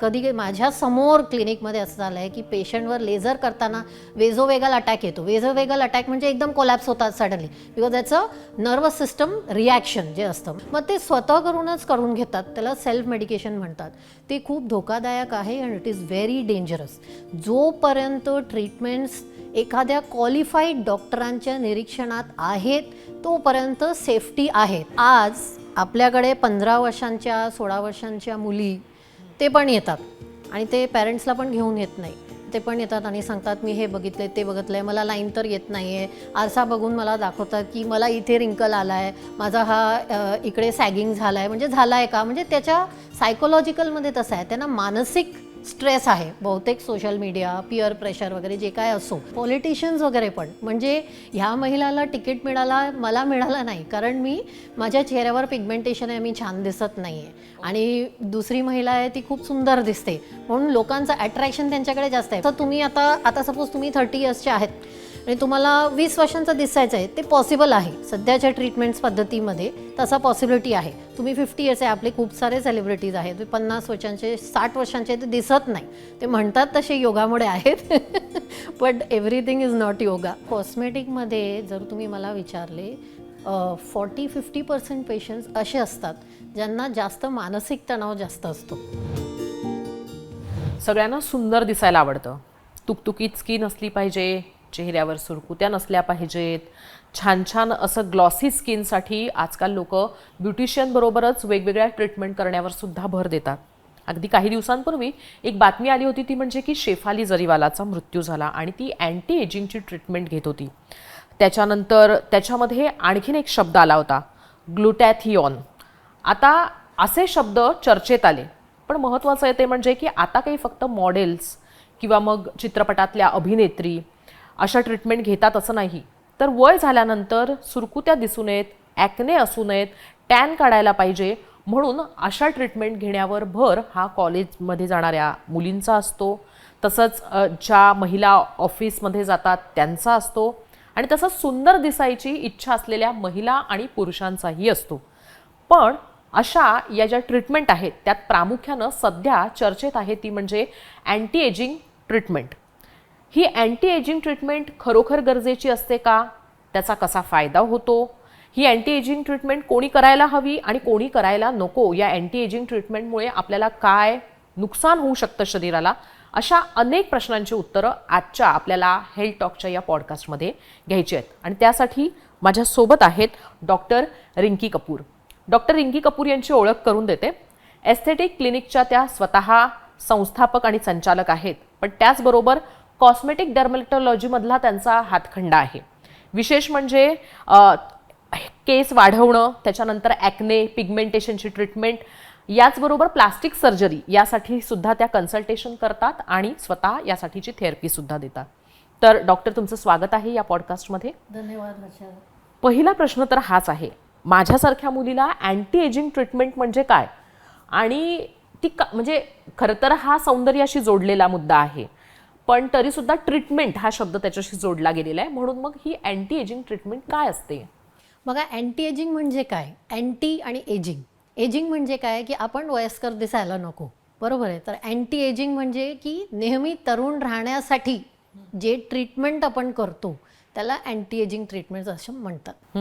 कधी माझ्यासमोर क्लिनिकमध्ये असं झालं आहे की पेशंटवर लेझर करताना वेझोवेगल अटॅक येतो. वेझोवेगल अटॅक म्हणजे एकदम कोलॅप्स होतात सडनली बिकॉज त्याचं नर्वस सिस्टम रिॲक्शन जे असतं. मग ते स्वतः करूनच करून घेतात. त्याला सेल्फ मेडिकेशन म्हणतात. ते खूप धोकादायक आहे and it is very dangerous जोपर्यंत ट्रीटमेंट्स एखाद्या क्वालिफाईड डॉक्टरांच्या निरीक्षणात आहेत तोपर्यंत सेफ्टी आहे आज आपल्याकडे पंधरा वर्षांच्या सोळा वर्षांच्या मुली ते पण येतात. आणि ते पॅरेंट्सला पण घेऊन येत नाही. ते पण येतात आणि सांगतात मी हे बघितलं ते बघितलं आहे मला लाईन तर येत नाही आहे आरसा बघून मला दाखवतात की मला इथे रिंकल आला आहे माझा हा इकडे सॅगिंग झाला आहे म्हणजे झाला आहे का? म्हणजे त्याच्या सायकोलॉजिकलमध्ये तसं आहे. त्यांना मानसिक स्ट्रेस आहे. बहुतेक सोशल मीडिया पिअर प्रेशर वगैरे जे काय असो पॉलिटिशियन्स वगैरे पण म्हणजे ह्या महिलाला तिकीट मिळाला मला मिळाला नाही. कारण मी माझ्या चेहऱ्यावर पिगमेंटेशन आहे मी छान दिसत नाही आहे आणि दुसरी महिला आहे ती खूप सुंदर दिसते. म्हणून लोकांचं अट्रॅक्शन त्यांच्याकडे जास्त आहे. तर तुम्ही आता आता सपोज तुम्ही थर्टी इयर्सचे आहेत. आणि तुम्हाला वीस वर्षांचं दिसायचं आहे ते पॉसिबल आहे. सध्याच्या ट्रीटमेंट्स पद्धतीमध्ये तसा पॉसिबिलिटी आहे. तुम्ही फिफ्टी इयर्स आहे आपले खूप सारे सेलिब्रिटीज आहेत. ते पन्नास वर्षांचे साठ वर्षांचे ते दिसत नाही. ते म्हणतात तसे योगामुळे आहेत. But everything is not yoga कॉस्मेटिकमध्ये जर तुम्ही मला विचारले फॉर्टी फिफ्टी पर्सेंट पेशंट्स असे असतात ज्यांना जास्त मानसिक तणाव जास्त असतो. सगळ्यांना सुंदर दिसायला आवडतं. तुकतुकीत स्किन असली पाहिजे. चेहऱ्यावर सुरकुत्या नसल्या पाहिजेत. छान छान असं ग्लॉसी स्किनसाठी आजकाल लोक ब्युटिशियनबरोबरच वेगवेगळ्या ट्रीटमेंट करण्यावर सुद्धा भर देतात. अगदी काही दिवसांपूर्वी एक बातमी आली होती ती म्हणजे की शेफाली जरीवालाचा मृत्यू झाला आणि ती अँटी एजिंगची ट्रीटमेंट घेत होती. त्याच्यानंतर त्याच्यामध्ये आणखीन एक शब्द आला होता ग्लुटॅथियॉन आता असे शब्द चर्चेत आले पण महत्त्वाचं आहे ते म्हणजे की आता काही फक्त मॉडेल्स किंवा मग चित्रपटातल्या अभिनेत्री अशा ट्रीटमेंट घेतात असं नाही. तर वय झाल्यानंतर सुरकुत्या दिसू नयेत ॲक्ने असू नयेत टॅन काढायला पाहिजे. म्हणून अशा ट्रीटमेंट घेण्यावर भर हा कॉलेजमध्ये जाणाऱ्या मुलींचा असतो. तसंच ज्या महिला ऑफिसमध्ये जातात त्यांचा असतो. आणि तसंच सुंदर दिसायची इच्छा असलेल्या महिला आणि पुरुषांचाही असतो. पण अशा या ज्या ट्रीटमेंट आहेत त्यात प्रामुख्यानं सध्या चर्चेत आहे ती म्हणजे अँटी एजिंग ट्रीटमेंट ही अँटी एजिंग ट्रीटमेंट खरोखर गरजेची असते का? त्याचा कसा फायदा होतो? ही अँटी एजिंग ट्रीटमेंट कोणी करायला हवी आणि कोणी करायला नको? या अँटी एजिंग ट्रीटमेंटमुळे आपल्याला काय नुकसान होऊ शकतं शरीराला? अशा अनेक प्रश्नांची उत्तरं आजच्या आपल्याला हेल्थ टॉकच्या या पॉडकास्टमध्ये घ्यायची आहेत. आणि त्यासाठी माझ्यासोबत आहेत डॉक्टर रिंकी कपूर. डॉक्टर रिंकी कपूर यांची ओळख करून देते. एस्थेटिक क्लिनिकच्या त्या स्वतः संस्थापक आणि संचालक आहेत. पण त्याचबरोबर कॉस्मेटिक डर्मेटॉलॉजीमधला त्यांचा हातखंडा आहे. विशेष म्हणजे केस वाढवणं त्याच्यानंतर ॲक्ने पिगमेंटेशनची ट्रीटमेंट याचबरोबर प्लास्टिक सर्जरी यासाठी सुद्धा त्या कन्सल्टेशन करतात आणि स्वतः यासाठीची थेरपी सुद्धा देतात. तर डॉक्टर तुमचं स्वागत आहे या पॉडकास्टमध्ये धन्यवाद पहिला प्रश्न तर हाच आहे. माझ्यासारख्या मुलीला अँटी एजिंग ट्रीटमेंट म्हणजे काय? आणि ती का म्हणजे खरं तर हा सौंदर्याशी जोडलेला मुद्दा आहे. पण तरीसुद्धा ट्रीटमेंट हा शब्द त्याच्याशी जोडला गेलेला आहे. म्हणून मग ही अँटी एजिंग ट्रीटमेंट काय असते? बघा अँटी एजिंग म्हणजे काय? अँटी आणि एजिंग एजिंग म्हणजे काय? की आपण वयस्कर दिसायला नको. बरोबर आहे? तर अँटी एजिंग म्हणजे की नेहमी तरुण राहण्यासाठी जे ट्रीटमेंट आपण करतो त्याला अँटी एजिंग ट्रीटमेंट असं म्हणतात.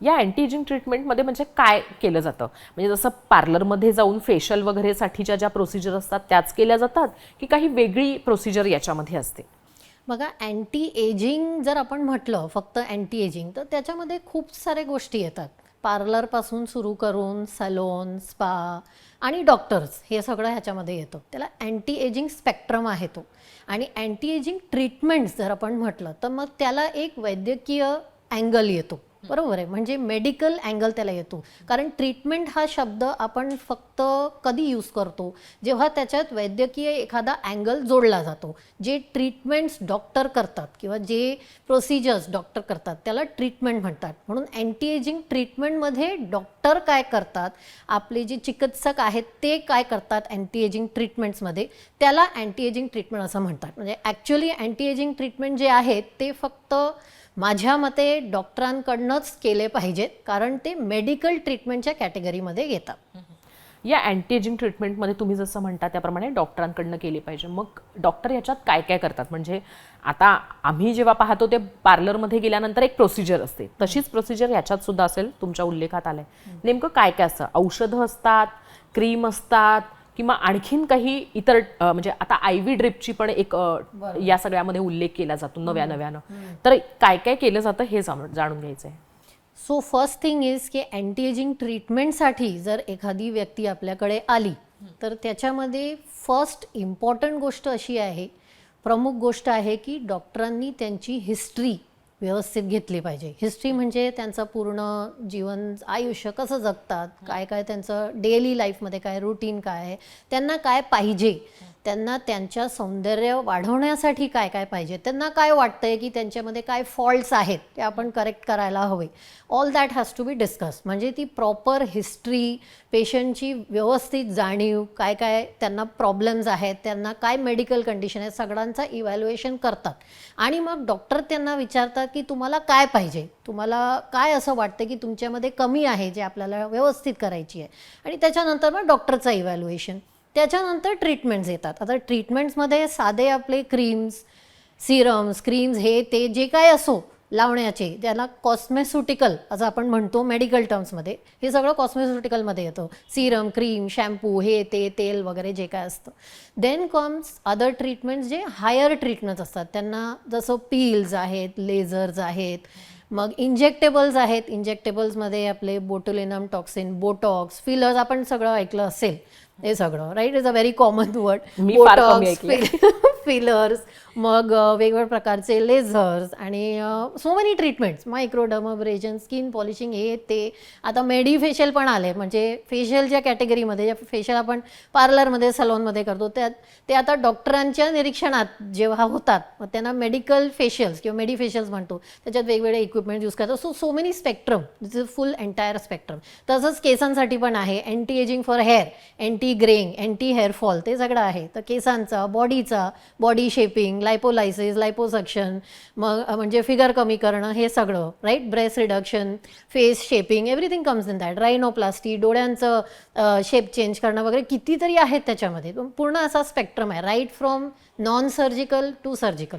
या अँटी एजिंग ट्रीटमेंटमध्ये म्हणजे काय केलं जातं? म्हणजे जसं पार्लरमध्ये जाऊन फेशियल वगैरेसाठीच्या ज्या प्रोसिजर असतात त्याच केल्या जातात की काही वेगळी प्रोसिजर याच्यामध्ये असते? बघा अँटी एजिंग जर आपण म्हटलं फक्त अँटी एजिंग तर त्याच्यामध्ये खूप साऱ्या गोष्टी येतात. पार्लरपासून सुरू करून सलोन स्पा आणि डॉक्टर्स हे सगळं ह्याच्यामध्ये येतं. त्याला अँटी एजिंग स्पेक्ट्रम आहे तो. आणि अँटी एजिंग ट्रीटमेंट्स जर आपण म्हटलं तर मग त्याला एक वैद्यकीय अँगल येतो. बरोबर आहे. म्हणजे मेडिकल अँगल त्याला येतो. कारण ट्रीटमेंट हा शब्द आपण फक्त कधी यूज करतो? जेव्हा त्याच्यात वैद्यकीय एखादा अँगल जोडला जातो. जे ट्रीटमेंट्स डॉक्टर करतात किंवा जे प्रोसिजर्स डॉक्टर करतात त्याला ट्रीटमेंट म्हणतात. म्हणून अँटी एजिंग ट्रीटमेंटमध्ये डॉक्टर काय करतात? आपले जे चिकित्सक आहेत ते काय करतात अँटी एजिंग ट्रीटमेंट्समध्ये त्याला अँटी एजिंग ट्रीटमेंट असं म्हणतात. म्हणजे ॲक्च्युली अँटी एजिंग ट्रीटमेंट जे आहेत ते फक्त माझ्या मते डॉक्टरांकडनंच केले पाहिजेत कारण ते मेडिकल ट्रीटमेंटच्या कॅटेगरीमध्ये घेतात. या अँटीएजिंग ट्रीटमेंटमध्ये तुम्ही जसं म्हणता त्याप्रमाणे डॉक्टरांकडनं केली पाहिजे. मग डॉक्टर याच्यात काय काय करतात? म्हणजे आता आम्ही जेव्हा पाहतो ते पार्लरमध्ये गेल्यानंतर एक प्रोसिजर असते. तशीच प्रोसिजर याच्यात सुद्धा असेल तुमच्या उल्लेखात आलंय. नेमकं काय काय असतं? औषधं असतात क्रीम असतात किंवा आणखीन काही इतर म्हणजे आता आय व्ही ड्रिपची पण एक या सगळ्यामध्ये उल्लेख केला जातो नव्या नव्यानं. तर काय काय केलं जातं हे जाणून जाणून घ्यायचंय. सो फर्स्ट थिंग इज की अँटी एजिंग ट्रीटमेंटसाठी जर एखादी व्यक्ती आपल्याकडे आली तर त्याच्यामध्ये फर्स्ट इम्पॉर्टंट गोष्ट अशी आहे प्रमुख गोष्ट आहे की डॉक्टरांनी त्यांची हिस्ट्री व्यवस्थित घेतली पाहिजे. हिस्ट्री म्हणजे त्यांचं पूर्ण जीवन आयुष्य कसं जगतात काय काय त्यांचं डेली लाईफमध्ये काय रुटीन काय आहे त्यांना काय पाहिजे? त्यांना त्यांच्या सौंदर्य वाढवण्यासाठी काय काय पाहिजे? त्यांना काय वाटतंय की त्यांच्यामध्ये काय फॉल्ट्स आहेत ते आपण करेक्ट करायला हवे? All that has to be discuss म्हणजे ती प्रॉपर हिस्ट्री पेशंटची व्यवस्थित जाणीव काय काय त्यांना प्रॉब्लेम्स आहेत त्यांना काय मेडिकल कंडिशन आहे सगळ्यांचा इव्हॅल्युएशन करतात. आणि मग डॉक्टर त्यांना विचारतात की तुम्हाला काय पाहिजे? तुम्हाला काय असं वाटतं की तुमच्यामध्ये कमी आहे जे आपल्याला व्यवस्थित करायची आहे? आणि त्याच्यानंतर मग डॉक्टरचं इव्हॅल्युएशन त्याच्यानंतर ट्रीटमेंट्स येतात. आता ट्रीटमेंट्समध्ये साधे आपले क्रीम्स सिरम्स क्रीम्स हे ते जे काय असो लावण्याचे त्याला कॉस्मेस्युटिकल असं आपण म्हणतो मेडिकल टर्म्समध्ये हे सगळं कॉस्मेस्युटिकलमध्ये येतं. सिरम क्रीम शॅम्पू हे ते तेल वगैरे जे काय असतं. देन कम्स अदर ट्रीटमेंट्स जे हायर ट्रीटमेंट्स असतात. त्यांना जसं पील्स आहेत लेझर्स आहेत मग इंजेक्टेबल्स आहेत. इंजेक्टेबल्समध्ये आपले बोटुलिनम टॉक्सिन बोटॉक्स फिलर्स आपण सगळं ऐकलं असेल. हे सगळं right is a very common word ऐकलंय. फिलर्स मग वेगवेगळ्या प्रकारचे लेझर्स आणि so many treatments microdermabrasion skin polishing हे ते आता मेडिफेशियल पण आले. म्हणजे फेशियलच्या कॅटेगरीमध्ये जे फेशियल आपण पार्लरमध्ये सलॉनमध्ये करतो त्यात ते आता डॉक्टरांच्या निरीक्षणात जेव्हा होतात मग त्यांना मेडिकल फेशियल्स किंवा मेडिफेशियल्स म्हणतो. त्याच्यात वेगवेगळे इक्विपमेंट यूज करतात. So so many spectrum this is full entire spectrum तसंच केसांसाठी पण आहे. Anti ageing for hair anti greying anti hair fall ते सगळं आहे. तर केसांचा बॉडीचा बॉडी शेपिंग लायपोलायसिस लायपोसक्शन मग म्हणजे फिगर कमी करणं हे सगळं right breast reduction face shaping everything comes in that rhinoplasty डोळ्यांचं shape change करणं वगैरे कितीतरी आहेत त्याच्यामध्ये. पण पूर्ण असा स्पेक्ट्रम आहे right from non surgical to surgical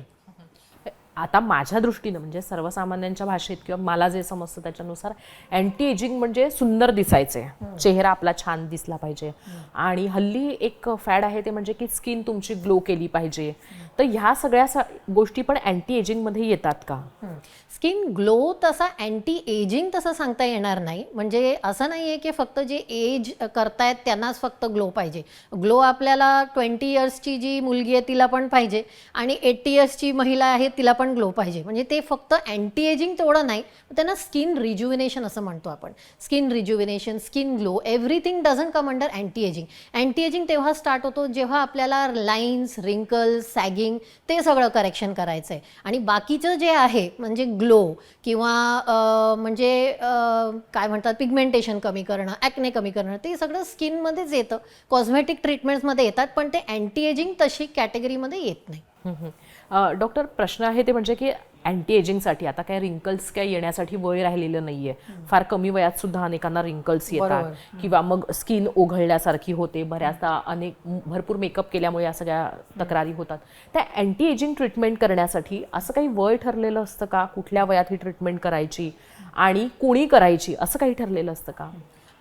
आता माझ्या दृष्टीनं म्हणजे सर्वसामान्यांच्या भाषेत किंवा मला जे समजतं त्याच्यानुसार अँटी एजिंग म्हणजे सुंदर दिसायचे. चेहरा आपला छान दिसला पाहिजे. आणि हल्ली एक फॅड आहे ते म्हणजे की स्किन तुमची ग्लो केली पाहिजे. तर ह्या सगळ्या गोष्टी पण अँटी एजिंगमध्ये येतात का? स्किन ग्लो तसा अँटी एजिंग तसं सांगता येणार नाही. म्हणजे असं नाही आहे की फक्त जे एज करतायत त्यांनाच फक्त ग्लो पाहिजे. ग्लो आपल्याला ट्वेंटी इयर्सची जी मुलगी आहे तिला पण पाहिजे. आणि एट्टी इयर्सची महिला आहे तिला पण ग्लो पाहिजे. म्हणजे ते फक्त अँटी एजिंग तेवढं नाही त्यांना स्किन रिज्युविनेशन असं म्हणतो आपण. Skin rejuvenation skin glow everything doesn't come under anti ageing anti ageing तेव्हा स्टार्ट होतो जेव्हा आपल्याला लाईन्स रिंकल्स सॅगिंग ते सगळं करेक्शन करायचं आहे आणि बाकीचं जे आहे म्हणजे ग्लो किंवा म्हणजे काय म्हणतात पिगमेंटेशन कमी करणं ॲक्ने कमी करणं ते सगळं स्किनमध्येच येतं. कॉस्मेटिक ट्रीटमेंट्समध्ये येतात पण ते अँटी एजिंग तशी कॅटेगरीमध्ये येत नाही. डॉक्टर प्रश्न आहे ते म्हणजे की अँटी एजिंगसाठी आता काय रिंकल्स काय येण्यासाठी वय राहिलेलं नाहीये. फार कमी वयात सुद्धा अनेकांना रिंकल्स येतात. किंवा मग स्किन ओघळल्यासारखी होते. बऱ्याचदा अनेक भरपूर मेकअप केल्यामुळे या सगळ्या तक्रारी होतात. त्या अँटी एजिंग ट्रीटमेंट करण्यासाठी असं काही वय ठरलेलं असतं का? कुठल्या वयात ही ट्रीटमेंट करायची? आणि कोणी करायची? असं काही ठरलेलं असतं का?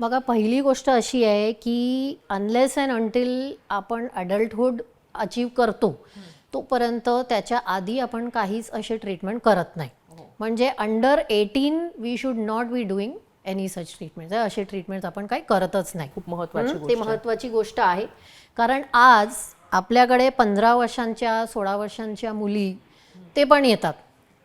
बघा पहिली गोष्ट अशी आहे की अनलेस अँड अंटील आपण अडल्टहूड अचीव करतो तोपर्यंत त्याच्या आधी आपण काहीच असे ट्रीटमेंट करत नाही. म्हणजे under eighteen we should not be doing any such treatment असे ट्रीटमेंट्स आपण काही करतच नाही. खूप महत्वाची हं, ते महत्वाची गोष्ट आहे. कारण आज आपल्याकडे पंधरा वर्षांच्या सोळा वर्षांच्या मुली ते पण येतात.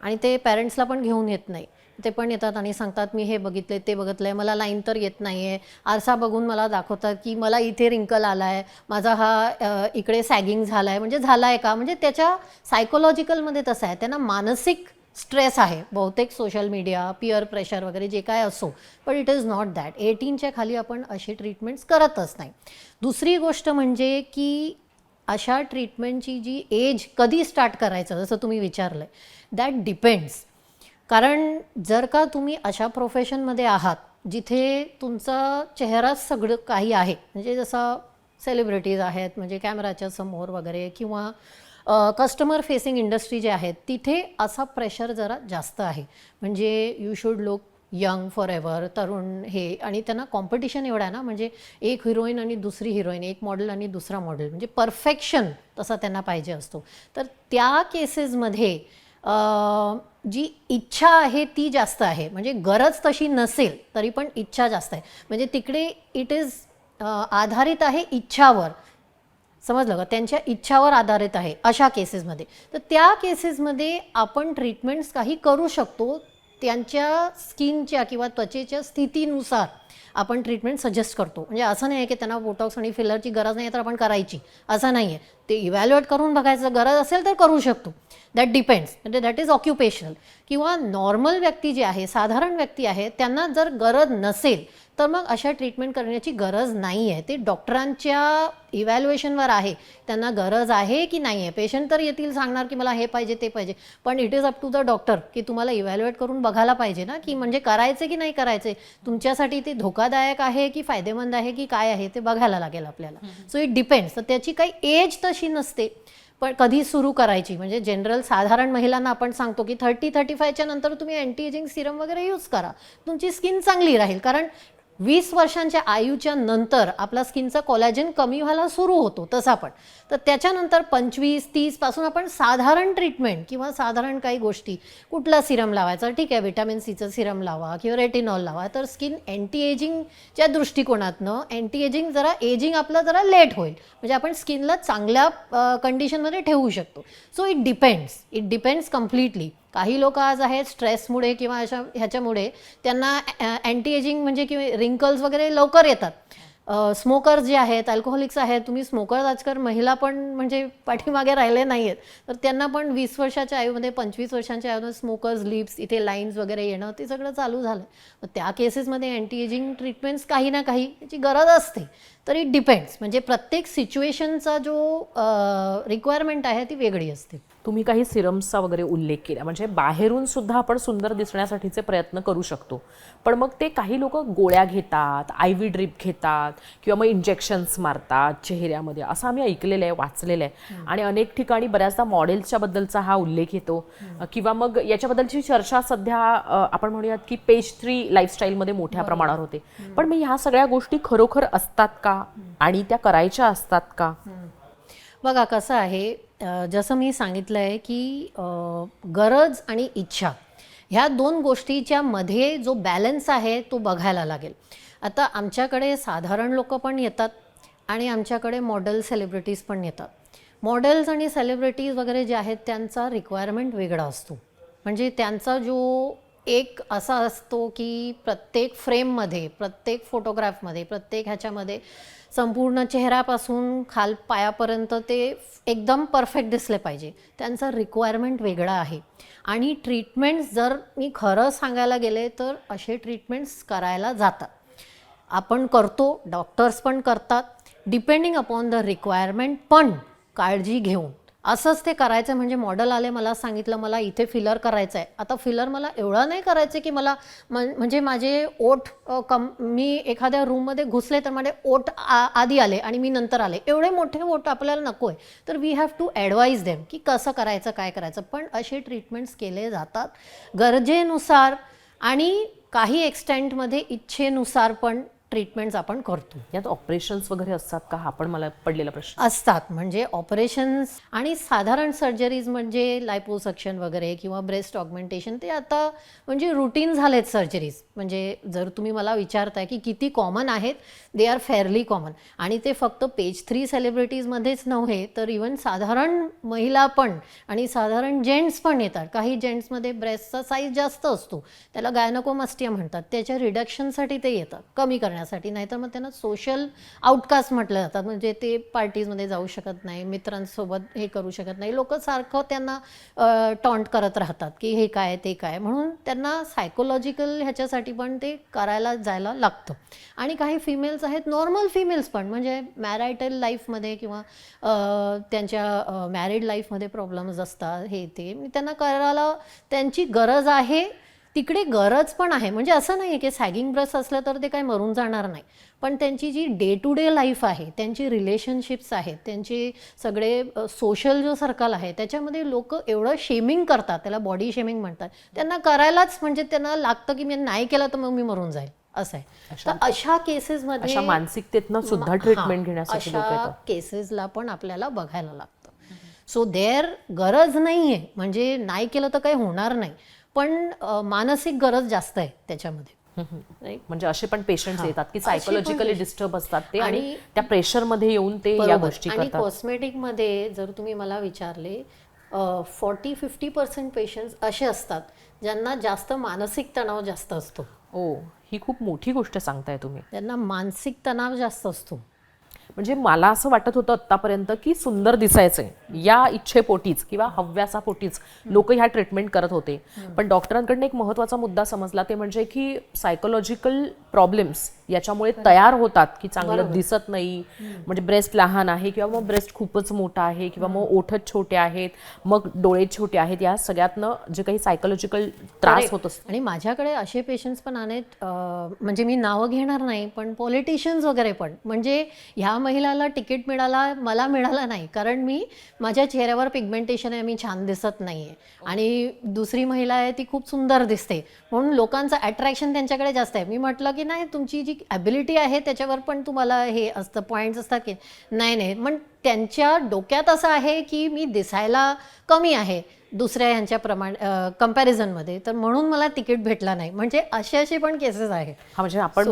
आणि ते पॅरेंट्सला पण घेऊन येत नाही. ते पण येतात आणि सांगतात मी हे बघितले ते बघितलंय मला लाईन तर येत नाही आहे आरसा बघून मला दाखवतात की मला इथे रिंकल आला आहे माझा हा इकडे सॅगिंग झाला आहे म्हणजे झाला आहे का? म्हणजे त्याच्या सायकोलॉजिकलमध्ये तसं आहे. त्यांना मानसिक स्ट्रेस आहे बहुतेक सोशल मीडिया पिअर प्रेशर वगैरे जे काय असो. पण इट इज नॉट दॅट एटीनच्या खाली आपण अशी ट्रीटमेंट्स करतच नाही. दुसरी गोष्ट म्हणजे की अशा ट्रीटमेंटची जी एज कधी स्टार्ट करायचं जसं तुम्ही विचारलं दॅट डिपेंड्स कारण जर का तुम्ही अशा प्रोफेशनमध्ये आहात जिथे तुमचा चेहरा सगळं काही आहे म्हणजे जसं सेलिब्रिटीज आहेत म्हणजे कॅमेराच्या समोर वगैरे किंवा कस्टमर फेसिंग इंडस्ट्री जे आहेत तिथे असा प्रेशर जरा जास्त आहे. म्हणजे you should look young forever तरुण हे आणि त्यांना कॉम्पिटिशन एवढं आहे ना म्हणजे एक हिरोईन आणि दुसरी हिरोईन एक मॉडेल आणि दुसरा मॉडेल म्हणजे परफेक्शन तसा त्यांना पाहिजे असतो. तर त्या केसेसमध्ये जी इच्छा आहे ती जास्त आहे. म्हणजे गरज तशी नसेल तरी पण इच्छा जास्त आहे. म्हणजे तिकडे इट इज आधारित आहे इच्छावर. समजलं का? त्यांच्या इच्छावर आधारित आहे अशा केसेसमध्ये तर त्या केसेसमध्ये आपण ट्रीटमेंट्स काही करू शकतो. त्यांच्या स्किनच्या किंवा त्वचेच्या स्थितीनुसार आपण ट्रीटमेंट सजेस्ट करतो. म्हणजे असं नाही आहे की त्यांना बोटॉक्स आणि फिलरची गरज नाही आहे तर आपण करायची. असं नाही आहे. ते इव्हॅल्युएट करून बघायचं गरज असेल तर करू शकतो. दॅट डिपेंड्स म्हणजे दॅट इज ऑक्युपेशनल किंवा नॉर्मल व्यक्ती जी आहे साधारण व्यक्ती आहे त्यांना जर गरज नसेल तर मग अशा ट्रीटमेंट करण्याची गरज नाही आहे ते डॉक्टरांच्या इव्हॅल्युएशनवर आहे. त्यांना गरज आहे की नाही आहे पेशंट तर येतील सांगणार की मला हे पाहिजे ते पाहिजे. पण it is up to the doctor की तुम्हाला इव्हॅल्युएट करून बघायला पाहिजे ना की म्हणजे करायचे की नाही करायचे? तुमच्यासाठी ते धोकादायक आहे की फायदेमंद आहे की काय आहे ते बघायला लागेल आपल्याला. सो इट डिपेंड्स तर त्याची काही एज तशी नसते. पण कधी सुरू करायची? म्हणजे जनरल साधारण महिलांना आपण सांगतो की थर्टी थर्टी फायच्या नंतर तुम्ही अँटी एजिंग सिरम वगैरे यूज करा. तुमची स्किन चांगली राहील. कारण वीस वर्षांच्या आयुच्या नंतर आपला स्किनचा कॉलॅजन कमी व्हायला सुरू होतो तसा पण. तर त्याच्यानंतर पंचवीस तीसपासून आपण साधारण ट्रीटमेंट किंवा साधारण काही गोष्टी कुठला सिरम लावायचा? ठीक आहे व्हिटॅमिन सीचं सिरम लावा किंवा रेटिनॉल लावा तर स्किन अँटी एजिंगच्या दृष्टिकोनातनं अँटी एजिंग जरा एजिंग आपलं जरा लेट होईल. म्हणजे आपण स्किनला चांगल्या कंडिशनमध्ये ठेवू शकतो. So it depends it depends completely काही लोक आज आहेत स्ट्रेसमुळे किंवा अशा ह्याच्यामुळे त्यांना अँटी एजिंग म्हणजे किंवा रिंकल्स वगैरे लवकर येतात. स्मोकर्स जे आहेत अल्कोहोलिक्स आहेत तुम्ही स्मोकर्स आजकाल महिला पण म्हणजे पाठीमागे राहिले नाही आहेत तर त्यांना पण वीस वर्षाच्या आयुमध्ये पंचवीस वर्षांच्या आयुमध्ये स्मोकर्स लिप्स इथे लाईन्स वगैरे येणं ते सगळं चालू झालं मग त्या केसेसमध्ये अँटी एजिंग ट्रीटमेंट्स काही ना काही याची गरज असते. तर इट डिपेंड्स म्हणजे प्रत्येक सिच्युएशनचा जो रिक्वायरमेंट आहे ती वेगळी असते. तुम्ही काही सिरम्सचा वगैरे उल्लेख केला. म्हणजे बाहेरून सुद्धा आपण सुंदर दिसण्यासाठीचे प्रयत्न करू शकतो. पण मग ते काही लोक गोळ्या घेतात आय व्ही ड्रिप घेतात किंवा मग इंजेक्शन्स मारतात चेहऱ्यामध्ये. असं आम्ही ऐकलेलं आहे वाचलेलं आहे. आणि अनेक ठिकाणी बऱ्याचदा मॉडेल्सच्या बद्दलचा हा उल्लेख येतो. किंवा मग याच्याबद्दलची चर्चा सध्या आपण म्हणूयात की पेज थ्री लाईफस्टाईलमध्ये मोठ्या प्रमाणावर होते. पण मग ह्या सगळ्या गोष्टी खरोखर असतात का? आणि त्या करायच्या असतात का? बघा कसं आहे जसं मी सांगितलं आहे की गरज आणि इच्छा ह्या दोन गोष्टीच्या मध्ये जो बॅलन्स आहे तो बघायला लागेल. आता आमच्याकडे साधारण लोक पण येतात आणि आमच्याकडे मॉडेल सेलिब्रिटीज पण येतात. मॉडेल्स आणि सेलिब्रिटीज वगैरे जे आहेत त्यांचा रिक्वायरमेंट वेगळा असतो. म्हणजे त्यांचा जो एक असा असतो की प्रत्येक फ्रेममध्ये प्रत्येक फोटोग्राफमध्ये प्रत्येक ह्याच्यामध्ये संपूर्ण चेहऱ्यापासून खाल पायापर्यंत ते एकदम परफेक्ट दिसले पाहिजे. त्यांचा रिक्वायरमेंट वेगळा आहे. आणि ट्रीटमेंट्स जर मी खरं सांगायला गेले तर असे ट्रीटमेंट्स करायला जातात. आपण करतो डॉक्टर्स पण करतात. डिपेंडिंग अपॉन द रिक्वायरमेंट पण काळजी घेऊन. असंच ते करायचं म्हणजे मॉडेल आले मला सांगितलं मला इथे फिलर करायचं आहे आता फिलर मला एवढा नाही करायचं की मला म्हणजे माझे ओठ कम मी एखाद्या रूममध्ये घुसले तर माझे ओठ आ- आधी आले आणि मी नंतर आले. एवढे मोठे ओठ आपल्याला नको आहे तर we have to advise them की कसं करायचं काय करायचं. पण असे ट्रीटमेंट्स केले जातात गरजेनुसार आणि काही एक्सटेंटमध्ये इच्छेनुसार पण ट्रीटमेंट्स आपण करतो. यात ऑपरेशन्स वगैरे असतात का? हा पण मला पडलेला प्रश्न. असतात. म्हणजे ऑपरेशन्स आणि साधारण सर्जरीज म्हणजे लायपोसक्शन वगैरे किंवा ब्रेस्ट ऑगमेंटेशन ते आता म्हणजे रुटीन झालेत सर्जरीज. म्हणजे जर तुम्ही मला विचारताय की किती कॉमन आहेत दे आर फेअरली कॉमन आणि ते फक्त पेज थ्री सेलिब्रिटीजमध्येच नव्हे तर इवन साधारण महिला पण आणि साधारण जेंट्स पण येतात. काही जेंट्समध्ये ब्रेस्टचा साईज जास्त असतो. त्याला गायनकोमस्टिया म्हणतात. त्याच्या रिडक्शनसाठी ते येतात. कमी करण्यात करण्यासाठी. नाहीतर मग त्यांना सोशल आउटकास्ट म्हटलं जातात. म्हणजे ते पार्टीजमध्ये जाऊ शकत नाही मित्रांसोबत हे करू शकत नाही. लोक सारखं त्यांना टॉन्ट करत राहतात की हे काय ते काय. म्हणून त्यांना सायकोलॉजिकल ह्याच्यासाठी पण ते करायला जायला लागतं. आणि काही फिमेल्स आहेत नॉर्मल फिमेल्स पण. म्हणजे मॅरायटल लाईफमध्ये किंवा त्यांच्या मॅरिड लाईफमध्ये प्रॉब्लेम्स असतात हे ते. त्यांना करायला त्यांची गरज आहे तिकडे गरज पण आहे. म्हणजे असं नाही की सॅगिंग ब्रेस्ट असलं तर ते काही मरून जाणार नाही. पण त्यांची जी डे टू डे लाईफ आहे त्यांची रिलेशनशिप्स आहेत त्यांचे सगळे सोशल जो सर्कल आहे त्याच्यामध्ये लोक एवढं शेमिंग करतात. त्याला बॉडी शेमिंग म्हणतात. त्यांना करायलाच म्हणजे त्यांना लागतं की मी नाही केलं तर मग मी मरून जाईल. असं आहे. तर अशा केसेसमध्ये मानसिकतेतनं सुद्धा ट्रीटमेंट घेण्यासाठी अशा केसेसला पण आपल्याला बघायला लागतं. सो देअर गरज नाही आहे म्हणजे नाही केलं तर काही होणार नाही. पण मानसिक गरज जास्त आहे त्याच्यामध्ये? म्हणजे असे पण पेशंट येतात की सायकोलॉजिकली डिस्टर्ब असतात ते आणि त्या प्रेशरमध्ये येऊन ते या. गोष्टी आणि कॉस्मेटिकमध्ये जर तुम्ही मला विचारले फॉर्टी फिफ्टी पर्सेंट पेशंट्स असे असतात ज्यांना जास्त मानसिक तणाव जास्त असतो. ओ ही खूप मोठी गोष्ट सांगताय तुम्ही. त्यांना मानसिक तणाव जास्त असतो. म्हणजे मला असं वाटत होतं आत्तापर्यंत की सुंदर दिसायचंय. या इच्छेपोटीच किंवा हव्यासापोटीच लोक ह्या ट्रीटमेंट करत होते. पण डॉक्टरांकडनं एक महत्त्वाचा मुद्दा समजला ते म्हणजे की सायकोलॉजिकल प्रॉब्लेम्स याच्यामुळे तयार होतात की चांगलं दिसत नाही. म्हणजे ब्रेस्ट लहान आहे किंवा मग ब्रेस्ट खूपच मोठा आहे किंवा मग ओठच छोटे आहेत मग डोळे छोटे आहेत या सगळ्यातनं जे काही सायकोलॉजिकल त्रास होत असतो. आणि माझ्याकडे असे पेशंट्स पण आहेत म्हणजे मी नावं घेणार नाही पण पॉलिटिशियन्स वगैरे पण. म्हणजे ह्या महिलाला तिकीट मिळाला मला मिळाला नाही. कारण मी माझ्या चेहऱ्यावर पिगमेंटेशन आहे मी छान दिसत नाही आहे आणि दुसरी महिला आहे ती खूप सुंदर दिसते. म्हणून लोकांचं अट्रॅक्शन त्यांच्याकडे जास्त आहे. मी म्हटलं की नाही तुमची जी ॲबिलिटी आहे त्याच्यावर पण तुम्हाला हे असतं पॉईंट्स असतात की नाही नाही. पण त्यांच्या डोक्यात असं आहे की मी दिसायला कमी आहे. दुसऱ्या ह्यांच्या प्रमाण कम्पॅरिझनमध्ये तर म्हणून मला तिकीट भेटला नाही. म्हणजे असे असे पण केसेस आहेत. हा म्हणजे आपण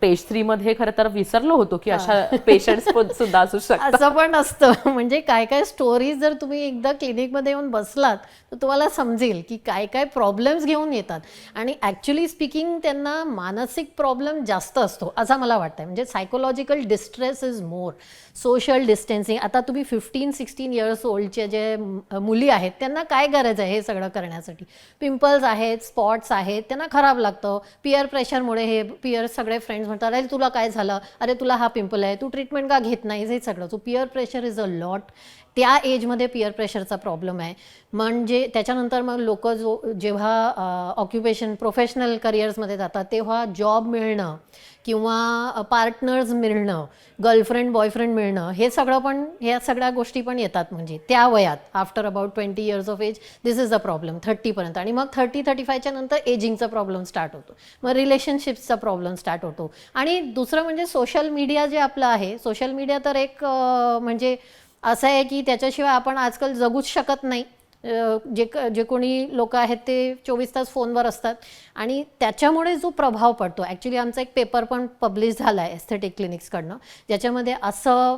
पेज थ्री मध्ये खरं तर विसरलो होतो की अशा पेशंट्स सुद्धा असू शकतात. असं पण असतं. म्हणजे काय काय स्टोरीज जर तुम्ही एकदा क्लिनिकमध्ये येऊन बसलात तर तुम्हाला समजेल की काय काय प्रॉब्लेम्स घेऊन येतात. आणि ॲक्च्युली स्पीकिंग त्यांना मानसिक प्रॉब्लेम जास्त असतो असं मला वाटतं म्हणजे psychological distress is more social distancing आता तुम्ही फिफ्टीन सिक्स्टीन इयर्स ओल्डचे जे मुली आहेत त्यांना काय गरज आहे हे सगळं करण्यासाठी? पिंपल्स आहेत स्पॉट्स आहेत त्यांना खराब लागतं. पिअर प्रेशरमुळे हे पिअर सगळे फ्रेंड्स म्हणतात अरे तुला काय झालं? अरे तुला हा पिंपल आहे. तू ट्रीटमेंट का घेत नाहीस? हे सगळं. So peer pressure is a lot त्या एजमध्ये पिअर प्रेशरचा प्रॉब्लेम आहे. म्हणजे त्याच्यानंतर मग लोक जो जेव्हा ऑक्युपेशन प्रोफेशनल करिअर्समध्ये जातात तेव्हा जॉब मिळणं किंवा पार्टनर्स मिळणं गर्लफ्रेंड बॉयफ्रेंड मिळणं हे सगळं पण ह्या सगळ्या गोष्टी पण येतात म्हणजे त्या वयात. After about twenty years of age this is a problem थर्टीपर्यंत आणि मग थर्टी थर्टी फायच्या नंतर एजिंगचा प्रॉब्लेम स्टार्ट होतो. मग रिलेशनशिप्सचा प्रॉब्लेम स्टार्ट होतो. आणि दुसरं म्हणजे सोशल मीडिया जे आपलं आहे सोशल मीडिया तर एक म्हणजे असं आहे की त्याच्याशिवाय आपण आजकाल जगूच शकत नाही. जे क जे कोणी लोक आहेत ते चोवीस तास फोनवर असतात. आणि त्याच्यामुळे जो प्रभाव पडतो ॲक्च्युली आमचा एक पेपर पण पब्लिश झाला आहे एस्थेटिक क्लिनिक्सकडनं ज्याच्यामध्ये असं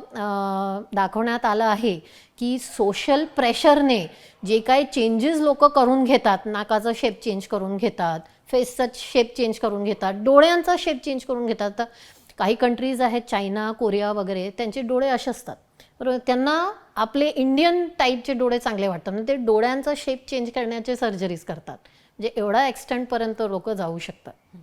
दाखवण्यात आलं आहे की सोशल प्रेशरने जे काही चेंजेस लोक करून घेतात नाकाचा शेप चेंज करून घेतात फेसचा शेप चेंज करून घेतात डोळ्यांचा शेप चेंज करून घेतात. तर काही कंट्रीज आहेत चायना कोरिया वगैरे त्यांचे डोळे असे असतात. बरोबर? त्यांना आपले इंडियन टाईपचे डोळे चांगले वाटतात. म्हणजे ते डोळ्यांचा शेप चेंज करण्याचे सर्जरीज करतात. म्हणजे एवढा एक्सटेंटपर्यंत लोक जाऊ शकतात.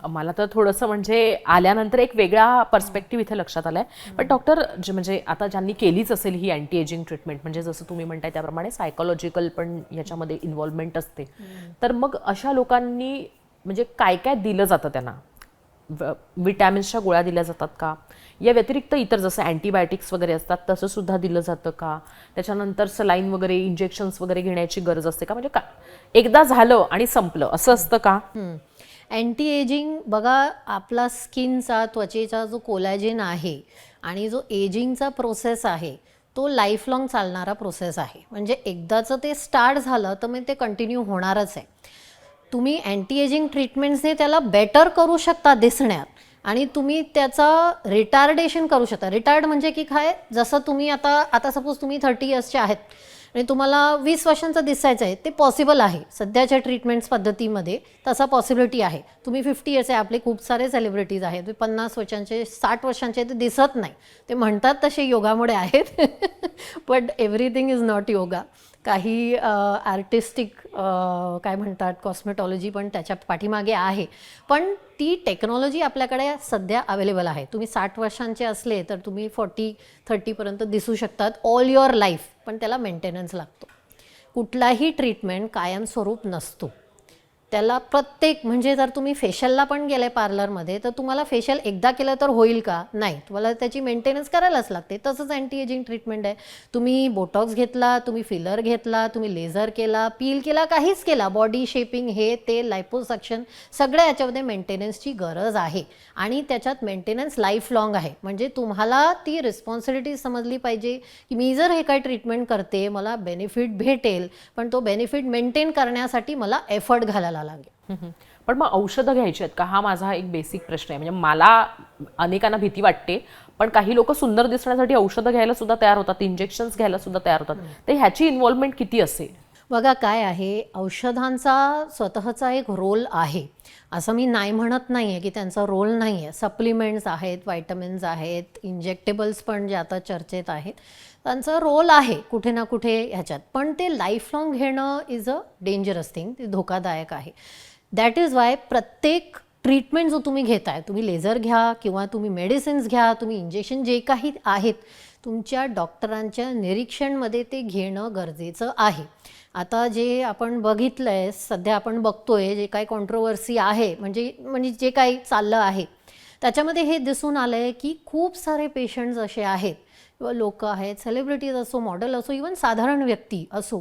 मला तर थोडंसं म्हणजे आल्यानंतर एक वेगळा पर्स्पेक्टिव्ह इथे लक्षात आलाय. पण डॉक्टर जे म्हणजे आता ज्यांनी केलीच असेल ही अँटी एजिंग ट्रीटमेंट म्हणजे जसं तुम्ही म्हणताय त्याप्रमाणे सायकोलॉजिकल पण याच्यामध्ये इन्व्हॉल्वमेंट असते. तर मग अशा लोकांनी म्हणजे काय काय दिलं जातं त्यांना? विटॅमिन्सच्या गोळ्या दिल्या जातात का? या व्यतिरिक्त इतर जसं अँटीबायोटिक्स वगैरे असतात तसं सुद्धा दिलं जातं का? त्याच्यानंतर सलाईन वगैरे इंजेक्शन्स वगैरे घेण्याची गरज असते का? म्हणजे का एकदा झालं आणि संपलं असं असतं का? अँटी एजिंग बघा आपला स्किनचा त्वचेचा जो कोलॅजिन आहे आणि जो एजिंगचा प्रोसेस आहे तो लाईफ लाँग चालणारा प्रोसेस आहे. म्हणजे एकदाचं ते स्टार्ट झालं तर मग ते कंटिन्यू होणारच आहे. तुम्ही अँटी एजिंग ट्रीटमेंट्सने त्याला बेटर करू शकता दिसण्यात. आणि तुम्ही त्याचा रिटार्डेशन करू शकता. रिटायर्ड म्हणजे की काय? जसं तुम्ही आता आता सपोज तुम्ही थर्टी इयर्सचे आहेत आणि तुम्हाला वीस वर्षांचं दिसायचं आहे ते पॉसिबल आहे. सध्याच्या ट्रीटमेंट्स पद्धतीमध्ये तसा पॉसिबिलिटी आहे. तुम्ही फिफ्टी इयर्स आहे आपले खूप सारे सेलिब्रिटीज आहेत. ते पन्नास वर्षांचे साठ वर्षांचे ते दिसत नाही. ते म्हणतात तसे योगामुळे आहेत. But everything is not yoga काही आर्टिस्टिक काय म्हणतात कॉस्मेटॉलॉजी पण त्याच्या पाठीमागे आहे. पण ती टेक्नॉलॉजी आपल्याकडे सध्या अवेलेबल आहे. तुम्ही साठ वर्षांचे असले तर तुम्ही फॉर्टी थर्टीपर्यंत दिसू शकतात. ऑल युअर लाईफ पण त्याला मेंटेनन्स लागतो. कुठलाही ट्रीटमेंट कायमस्वरूप नसतो. त्याला प्रत्येक म्हणजे जर तुम्ही फेशलला पण गेले पार्लरमध्ये तर तुम्हाला फेशियल एकदा केलं तर होईल का? नाही. तुम्हाला त्याची मेंटेनन्स करायलाच लागते. तसंच अँटी एजिंग ट्रीटमेंट आहे. तुम्ही बोटॉक्स घेतला तुम्ही फिलर घेतला तुम्ही लेझर केला पील केला काहीच केला. बॉडी शेपिंग हे ते लायपोसक्शन सगळ्या याच्यामध्ये मेंटेनन्सची गरज आहे. आणि त्याच्यात मेंटेनन्स लाईफ लॉंग आहे. म्हणजे तुम्हाला ती रिस्पॉन्सिबिलिटी समजली पाहिजे की मी जर हे काय ट्रीटमेंट करते मला बेनिफिट भेटेल पण तो बेनिफिट मेंटेन करण्यासाठी मला एफर्ट घालायला लागेल. पण मग औषधं घ्यायची आहेत का? हा माझा एक बेसिक प्रश्न आहे. म्हणजे मला अनेकांना भीती वाटते पण काही लोक सुंदर दिसण्यासाठी औषधं घ्यायला सुद्धा तयार होतात इंजेक्शन्स घ्यायला सुद्धा तयार होतात. तर ह्याची इन्व्हॉल्वमेंट किती असेल? बघा काय आहे औषधांचा स्वतःचा एक रोल आहे. असं मी नाही म्हणत नाही आहे की त्यांचा रोल नाही आहे सप्लिमेंट्स आहेत व्हायटमिन्स आहेत इंजेक्टेबल्स पण जे आता चर्चेत आहेत त्यांचा रोल आहे कुठे ना कुठे ह्याच्यात. पण ते लाईफ लाँग घेणं इज अ डेंजरस थिंग ते धोकादायक आहे. दॅट इज वाय प्रत्येक ट्रीटमेंट जो तुम्ही घेताय तुम्ही लेझर घ्या किंवा तुम्ही मेडिसिन्स घ्या तुम्ही इंजेक्शन जे काही आहेत तुमच्या डॉक्टरांच्या निरीक्षणमध्ये ते घेणं गरजेचं आहे. आता जे आपण बघितलं आहे सध्या आपण बघतोय जे काही कॉन्ट्रोवर्सी आहे म्हणजे म्हणजे जे काही चाललं आहे त्याच्यामध्ये हे दिसून आलं आहे की खूप सारे पेशंट्स असे आहेत. किंवा लोक आहेत सेलिब्रिटीज असो मॉडेल असो इवन साधारण व्यक्ती असो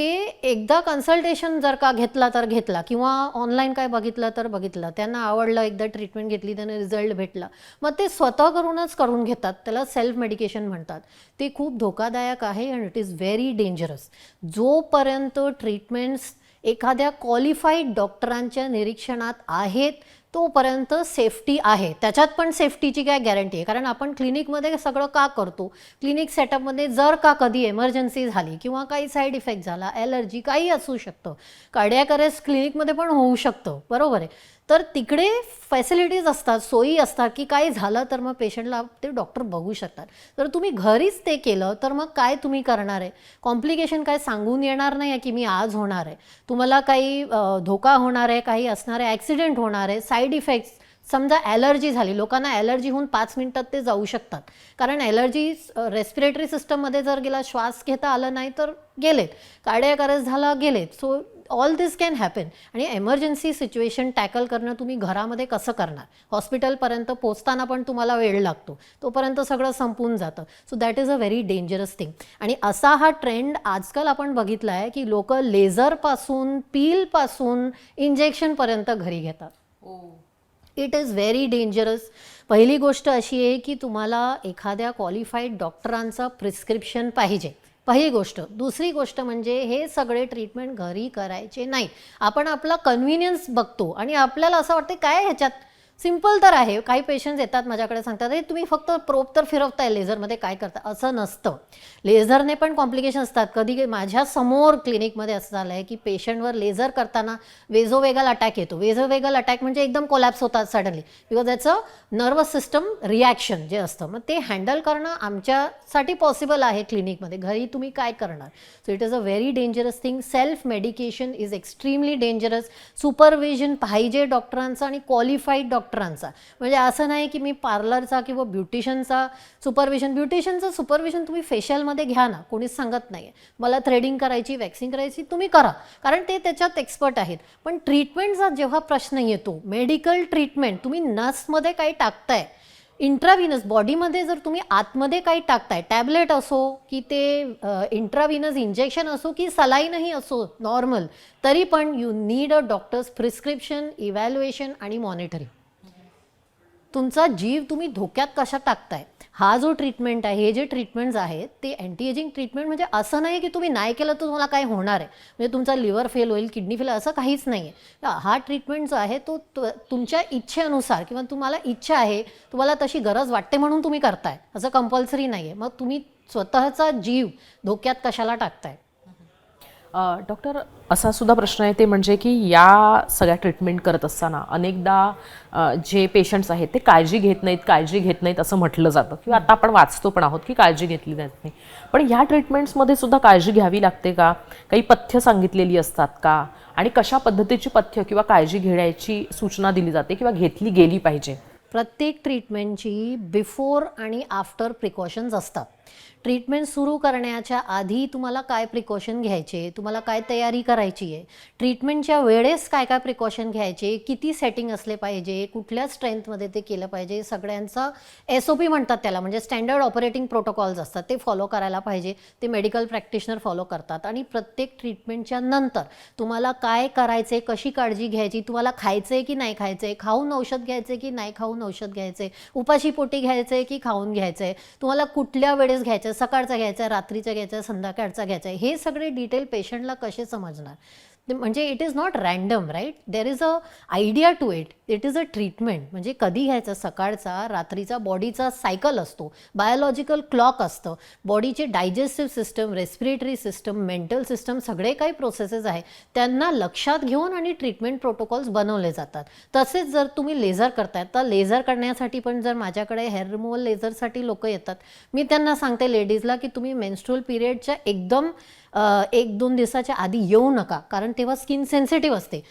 ते एकदा कन्सल्टेशन जर का घेतला तर घेतला किंवा ऑनलाईन काय बघितलं तर बघितलं. त्यांना आवडलं एकदा ट्रीटमेंट घेतली त्यांना रिझल्ट भेटला. मग ते स्वतः करूनच करून घेतात. त्याला सेल्फ मेडिकेशन म्हणतात. ते खूप धोकादायक आहे and it is very dangerous जोपर्यंत ट्रीटमेंट्स एखाद्या क्वालिफाईड डॉक्टरांच्या निरीक्षणात आहेत तोपर्यंत सेफ्टी आहे. त्याच्यात पण सेफ्टीची काय गॅरंटी आहे? कारण आपण क्लिनिकमध्ये सगळं का करतो? क्लिनिक सेटअपमध्ये जर का कधी एमर्जन्सी झाली किंवा काही साईड इफेक्ट झाला ॲलर्जी काही असू शकतं. कार्डियाक अरेस्ट क्लिनिकमध्ये पण होऊ शकतं. बरोबर आहे? तर तिकडे फॅसिलिटीज असतात सोयी असतात की काय झालं तर मग पेशंटला ते डॉक्टर बघू शकतात. तर तुम्ही घरीच ते केलं तर मग काय तुम्ही करणार आहे? कॉम्प्लिकेशन काय सांगून येणार नाही आहे की मी आज होणार आहे. तुम्हाला काही धोका होणार आहे काही असणार आहे ॲक्सिडेंट होणार आहे साईड इफेक्ट्स समजा ॲलर्जी झाली लोकांना ॲलर्जी होऊन पाच मिनिटात ते जाऊ शकतात. कारण ॲलर्जी रेस्पिरेटरी सिस्टममध्ये जर गेला श्वास घेता आलं नाही तर गेलेत. कार्डियाक अरेस्ट झाला गेलेत. So all this can happen आणि एमर्जन्सी सिच्युएशन टॅकल करणं तुम्ही घरामध्ये कसं करणार? हॉस्पिटलपर्यंत पोचताना पण तुम्हाला वेळ लागतो. तोपर्यंत सगळं संपून जातं. So that is a very dangerous thing आणि असा हा ट्रेंड आजकाल आपण बघितला आहे की लोक लेझरपासून पीलपासून इंजेक्शनपर्यंत घरी घेतात. हो. It is very dangerous. पहिली गोष्ट अशी आहे की तुम्हाला एखाद्या क्वालिफाईड डॉक्टरांचं प्रिस्क्रिप्शन पाहिजे. पहिली गोष्ट. दुसरी गोष्ट म्हणजे हे सगळे ट्रीटमेंट घरी करायचे नाही. आपण आपला कन्व्हिनियन्स बघतो आणि आपल्याला असं वाटतं काय ह्याच्यात? सिंपल तर आहे. काही पेशंट्स येतात माझ्याकडे सांगतात अरे तुम्ही फक्त प्रोप तर फिरवताय लेझरमध्ये काय करता? असं नसतं. लेझरने पण कॉम्प्लिकेशन असतात. कधी माझ्यासमोर क्लिनिकमध्ये असं झालं आहे की पेशंटवर लेझर करताना वेझोवेगल अटॅक येतो. वेझोवेगल अटॅक म्हणजे एकदम कोलॅप्स होतात सडनली बिकॉज त्याचं नर्वस सिस्टम रिॲक्शन जे असतं मग ते हँडल करणं आमच्यासाठी पॉसिबल आहे क्लिनिकमध्ये घरी तुम्ही काय करणार? So it is a very dangerous thing self medication is extremely dangerous supervision पाहिजे डॉक्टरांचं आणि क्वालिफाईड डॉक्टर डॉक्टरांचा. म्हणजे असं नाही की मी पार्लरचा किंवा ब्युटिशियनचा सुपरविजन ब्युटिशियनचं सुपरविजन तुम्ही फेशियलमध्ये घ्या ना कोणीच सांगत नाही. मला थ्रेडिंग करायची वॅक्सिंग करायची तुम्ही करा. कारण ते त्याच्यात एक्सपर्ट आहेत. पण ट्रीटमेंटचा जेव्हा प्रश्न येतो मेडिकल ट्रीटमेंट तुम्ही नर्समध्ये काही टाकताय इंट्राव्हिनस बॉडीमध्ये जर तुम्ही आतमध्ये काही टाकताय टॅबलेट असो की ते इंट्राव्हिनस इंजेक्शन असो की सलाईनही असो नॉर्मल तरी पण you need a doctor's prescription evaluation आणि मॉनिटरिंग तुमचा जीव तुम्ही धोक्यात कशा टाकताय? हा जो ट्रीटमेंट आहे हे जे ट्रीटमेंट्स आहेत ते अँटी एजिंग ट्रीटमेंट म्हणजे असं नाही की तुम्ही नाही केलं तर तुम्हाला काय होणार आहे. म्हणजे तुमचा लिव्हर फेल होईल किडनी फेल असं काहीच नाही आहे हा ट्रीटमेंट जो आहे तो तुमच्या इच्छेनुसार किंवा तुम्हाला इच्छा आहे तुम्हाला तशी गरज वाटते म्हणून तुम्ही करताय. असं कंपल्सरी नाही आहे मग तुम्ही स्वतःचा जीव धोक्यात कशाला टाकताय? डॉक्टर असा सुद्धा प्रश्न आहे ते म्हणजे की या सगळ्या ट्रीटमेंट करत असताना अनेकदा जे पेशंट्स आहेत ते काळजी घेत नाहीत काळजी घेत नाहीत असं म्हटलं जातं. किंवा आता आपण वाचतो पण आहोत की काळजी घेतली जात नाही. पण ह्या ट्रीटमेंट्समध्ये सुद्धा काळजी घ्यावी लागते का? काही पथ्य सांगितलेली असतात का? आणि कशा पद्धतीची पथ्य किंवा काळजी घेण्याची सूचना दिली जाते किंवा घेतली गेली पाहिजे? प्रत्येक ट्रीटमेंटची बिफोर आणि आफ्टर प्रिकॉशन्स असतात. ट्रीटमेंट सुरू करण्याच्या आधी तुम्हाला काय प्रिकॉशन घ्यायचे? तुम्हाला काय तयारी करायची आहे? ट्रीटमेंटच्या वेळेस काय काय प्रिकॉशन घ्यायचे? किती सेटिंग असले पाहिजे? कुठल्या स्ट्रेंथमध्ये ते केलं पाहिजे? सगळ्यांचा एस ओ पी म्हणतात त्याला. म्हणजे स्टँडर्ड ऑपरेटिंग प्रोटोकॉल्स असतात. ते फॉलो करायला पाहिजे. ते मेडिकल प्रॅक्टिशनर फॉलो करतात. आणि प्रत्येक ट्रीटमेंटच्या नंतर तुम्हाला काय करायचे? कशी काळजी घ्यायची? तुम्हाला खायचं आहे की नाही खायचं? आहे खाऊन औषध घ्यायचं की नाही खाऊन औषध घ्यायचं? आहे उपाशी पोटी घ्यायचं आहे की खाऊन घ्यायचं? आहे तुम्हाला कुठल्या वेळेस घ्यायचं सकाळचा घ्यायचा आहे रात्रीचा घ्यायचा संध्याकाळचा घ्यायचा हे सगळे डिटेल पेशंटला कसे समजणार? म्हणजे it is not random right there is a idea to it it is a treatment म्हणजे कधी घ्यायचा? सकाळचा रात्रीचा बॉडीचा सायकल असतो. बायोलॉजिकल क्लॉक असतं. बॉडीचे digestive system respiratory system mental system सगळे काही प्रोसेसेस आहे. त्यांना लक्षात घेऊन आणि ट्रीटमेंट प्रोटोकॉल्स बनवले जातात. तसेच जर तुम्ही लेझर करताय तर लेझर करण्यासाठी पण जर माझ्याकडे हेअर रिमूव्हल लेझरसाठी लोक येतात मी त्यांना सांगते लेडीजला की तुम्ही मेन्स्ट्रुअल पिरियडच्या एकदम एक दोन दिवसाच्या आधी येऊ नका कारण तेव्हा स्किन सेन्सिटिव्ह असते.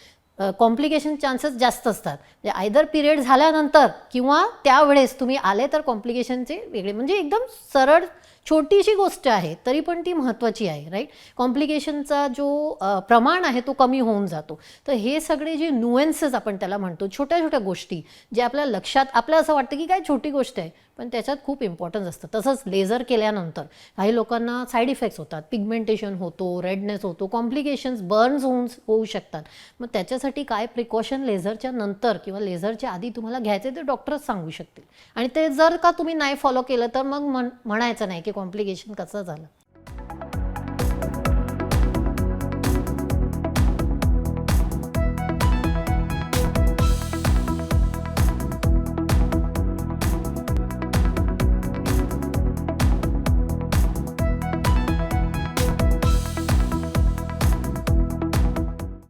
कॉम्प्लिकेशन चान्सेस जास्त असतात. म्हणजे आयदर पिरियड झाल्यानंतर किंवा त्यावेळेस तुम्ही आले तर कॉम्प्लिकेशनचे वेगळे म्हणजे एकदम सरळ छोटीशी गोष्ट आहे तरी पण ती महत्त्वाची आहे राईट कॉम्प्लिकेशनचा जो प्रमाण आहे तो कमी होऊन जातो. तर हे सगळे जे नुएन्सेस आपण त्याला म्हणतो छोट्या छोट्या गोष्टी जे आपल्या लक्षात आपलं असं वाटतं की काय छोटी गोष्ट आहे पण त्याच्यात खूप इम्पॉर्टन्स असतं. तसंच लेझर केल्यानंतर काही लोकांना साईड इफेक्ट्स होतात. पिगमेंटेशन होतो रेडनेस होतो कॉम्प्लिकेशन्स बर्न्स होऊन होऊ शकतात. मग त्याच्यासाठी काय प्रिकॉशन लेझरच्या नंतर किंवा लेझरच्या आधी तुम्हाला घ्यायचे ते डॉक्टरच सांगू शकतील. आणि ते जर का तुम्ही नाही फॉलो केलं तर मग म्हण म्हणायचं नाही की कॉम्प्लिकेशन कसं झालं.